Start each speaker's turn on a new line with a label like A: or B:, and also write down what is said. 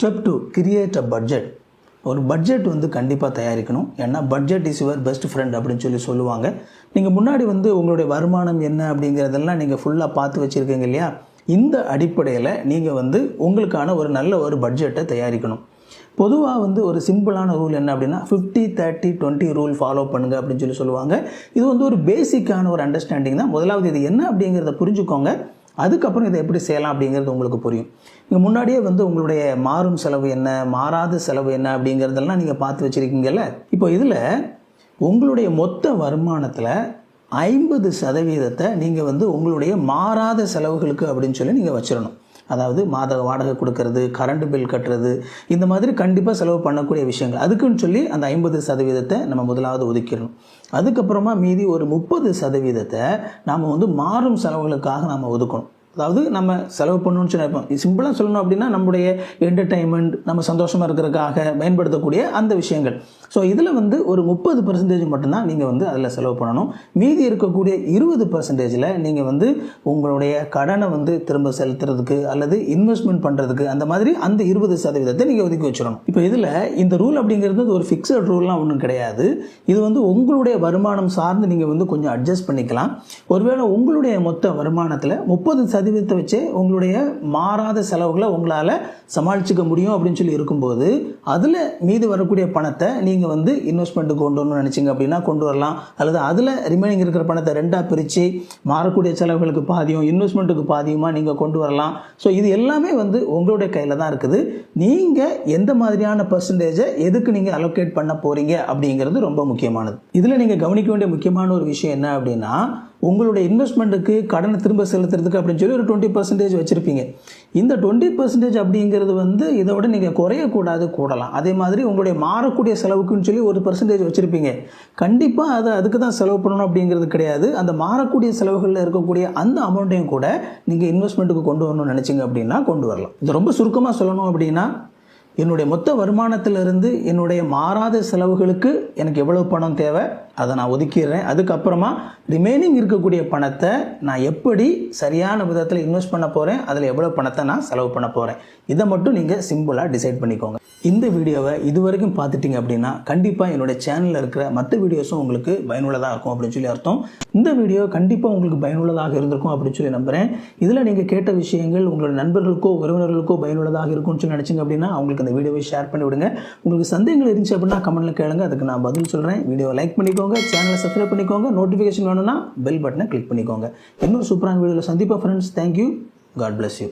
A: Step two create a budget ஒரு budget வந்து கண்டிப்பாக தயாரிக்கணும். ஏன்னா budget is your best friend அப்படின்னு சொல்லி சொல்லுவாங்க. நீங்கள் முன்னாடி வந்து உங்களுடைய வருமானம் என்ன அப்படிங்கிறதெல்லாம் நீங்கள் ஃபுல்லாக பார்த்து வச்சுருக்கீங்க இல்லையா? இந்த அடிப்படையில் நீங்கள் வந்து உங்களுக்கான ஒரு நல்ல ஒரு பட்ஜெட்டை தயாரிக்கணும். பொதுவாக வந்து ஒரு சிம்பிளான ரூல் என்ன அப்படின்னா fifty thirty twenty rule follow பண்ணுங்க அப்படின்னு சொல்லி சொல்லுவாங்க. இது வந்து ஒரு பேசிக்கான ஒரு அண்டர்ஸ்டாண்டிங் தான். முதலாவது இது என்ன அப்படிங்கிறத புரிஞ்சுக்கோங்க. அதுக்கப்புறம் இதை எப்படி செய்யலாம் அப்படிங்கிறது உங்களுக்கு புரியும். நீங்கள் முன்னாடியே வந்து உங்களுடைய மாறும் செலவு என்ன மாறாத செலவு என்ன அப்படிங்கிறதெல்லாம் நீங்கள் பார்த்து வச்சுருக்கீங்கல்ல? இப்போ இதில் உங்களுடைய மொத்த வருமானத்தில் ஐம்பது சதவீதத்தை நீங்கள் வந்து உங்களுடைய மாறாத செலவுகளுக்கு அப்படின்னு சொல்லி நீங்கள் வச்சிடணும். அதாவது மாத வாடகை கொடுக்கறது கரண்ட் பில் கட்டுறது இந்த மாதிரி கண்டிப்பாக செலவு பண்ணக்கூடிய விஷயங்கள். அதுக்குன்னு சொல்லி அந்த ஐம்பது சதவீதத்தை நம்ம முதலாவது ஒதுக்கிடணும். அதுக்கப்புறமா மீதி ஒரு முப்பது சதவீதத்தை நாம் வந்து மாறும் செலவுகளுக்காக நாம் ஒதுக்கணும். அதாவது நம்ம செலவு பண்ணணும்னு சொல்லி நினைப்போம் சிம்பிளாக சொல்லணும் அப்படின்னா நம்முடைய என்டர்டைன்மெண்ட் நம்ம சந்தோஷமாக இருக்கிறதுக்காக பயன்படுத்தக்கூடிய அந்த விஷயங்கள். ஸோ இதில் வந்து ஒரு முப்பது பர்சன்டேஜ் மட்டும்தான் நீங்கள் வந்து அதில் செலவு பண்ணணும். மீதி இருக்கக்கூடிய இருபது பர்சன்டேஜில் நீங்கள் வந்து உங்களுடைய கடனை வந்து திரும்ப செலுத்துறதுக்கு அல்லது இன்வெஸ்ட்மெண்ட் பண்ணுறதுக்கு அந்த மாதிரி அந்த இருபது சதவீதத்தை நீங்கள் ஒதுக்கி வச்சிடணும். இப்போ இதில் இந்த ரூல் அப்படிங்கிறது ஒரு ஃபிக்ஸட் ரூல்லாம் ஒன்றும் கிடையாது. இது வந்து உங்களுடைய வருமானம் சார்ந்து நீங்கள் வந்து கொஞ்சம் அட்ஜஸ்ட் பண்ணிக்கலாம். ஒருவேளை உங்களுடைய மொத்த வருமானத்தில் முப்பது சதவீதத்தை வச்சே உங்களுடைய மாறாத செலவுகளை உங்களால் சமாளிச்சுக்க முடியும் அப்படின்னு சொல்லி இருக்கும்போது அதில் மீது வரக்கூடிய பணத்தை நீங்கள் வந்து இன்வெஸ்ட்மெண்ட்டுக்கு கொண்டு வரணும்னு நினச்சிங்க அப்படின்னா கொண்டு வரலாம். அல்லது அதில் ரிமைனிங் இருக்கிற பணத்தை ரெண்டாக பிரித்து மாறக்கூடிய செலவுகளுக்கு பாதியும் இன்வெஸ்ட்மெண்ட்டுக்கு பாதியுமாக நீங்கள் கொண்டு வரலாம். ஸோ இது எல்லாமே வந்து உங்களுடைய கையில் தான் இருக்குது. நீங்கள் எந்த மாதிரியான பர்சன்டேஜை எதுக்கு நீங்கள் அலோகேட் பண்ண போகிறீங்க அப்படிங்கிறது ரொம்ப முக்கியமானது. இதில் நீங்கள் கவனிக்க வேண்டிய முக்கியமான ஒரு விஷயம் என்ன அப்படின்னா உங்களுடைய இன்வெஸ்ட்மெண்ட்டுக்கு கடனை திரும்ப செலுத்துறதுக்கு அப்படின்னு சொல்லி ஒரு டுவெண்ட்டி பர்சன்டேஜ் வச்சுருப்பீங்க. இந்த டுவெண்ட்டி பர்சன்டேஜ் அப்படிங்கிறது வந்து இதை விட நீங்கள் குறையக்கூடாது கூடலாம். அதே மாதிரி உங்களுடைய மாறக்கூடிய செலவுக்குன்னு சொல்லி ஒரு பர்சன்டேஜ் வச்சுருப்பீங்க. கண்டிப்பாக அதை அதுக்கு தான் செலவு பண்ணணும் அப்படிங்கிறது கிடையாது. அந்த மாறக்கூடிய செலவுகளில் இருக்கக்கூடிய அந்த அமௌண்ட்டையும் கூட நீங்கள் இன்வெஸ்ட்மெண்ட்டுக்கு கொண்டு வரணும்னு நினச்சிங்க அப்படின்னா கொண்டு வரலாம். இது ரொம்ப சுருக்கமாக சொல்லணும் அப்படின்னா என்னுடைய மொத்த வருமானத்திலிருந்து என்னுடைய மாறாத செலவுகளுக்கு எனக்கு எவ்வளவு பணம் தேவை? அதை நான் ஒதுக்கிடுறேன். அதுக்கப்புறமா ரிமைனிங் இருக்கக்கூடிய பணத்தை நான் எப்படி சரியான விதத்தில் இன்வெஸ்ட் பண்ண போகிறேன் அதில் எவ்வளோ பணத்தை நான் செலவு பண்ண போகிறேன் இதை மட்டும் நீங்கள் சிம்பிளாக டிசைட் பண்ணிக்கோங்க. இந்த வீடியோவை இது வரைக்கும் பார்த்துட்டிங்க அப்படின்னா கண்டிப்பாக என்னோட சேனலில் இருக்கிற மற்ற வீடியோஸும் உங்களுக்கு பயனுள்ளதாக இருக்கும் அப்படின்னு சொல்லி அர்த்தம். இந்த வீடியோ கண்டிப்பாக உங்களுக்கு பயனுள்ளதாக இருந்திருக்கும் அப்படின்னு சொல்லி நம்புகிறேன் இதில் நீங்கள் கேட்ட விஷயங்கள் உங்களோட நண்பர்களுக்கோ உறவினர்களுக்கோ பயனுள்ளதாக இருக்கும்னு சொல்லி நினச்சிங்க அப்படின்னா அவங்களுக்கு அந்த வீடியோவை ஷேர் பண்ணி விடுங்க உங்களுக்கு சந்தேகங்கள் இருந்துச்சு அப்படின்னா கமெண்ட்டில் கேளுங்க. அதுக்கு நான் பதில் சொல்கிறேன் வீடியோ லைக் பண்ணிக்கோங்க. சேனலை சப்ஸ்கிரைப் பண்ணிக்கோங்க. நோட்டிஃபிகேஷன் வேணும்னா பெல் பட்டனை கிளிக் பண்ணிக்கோங்க. இன்னொரு சூப்பரான வீடியோவில் சந்திப்பா friends thank you God bless you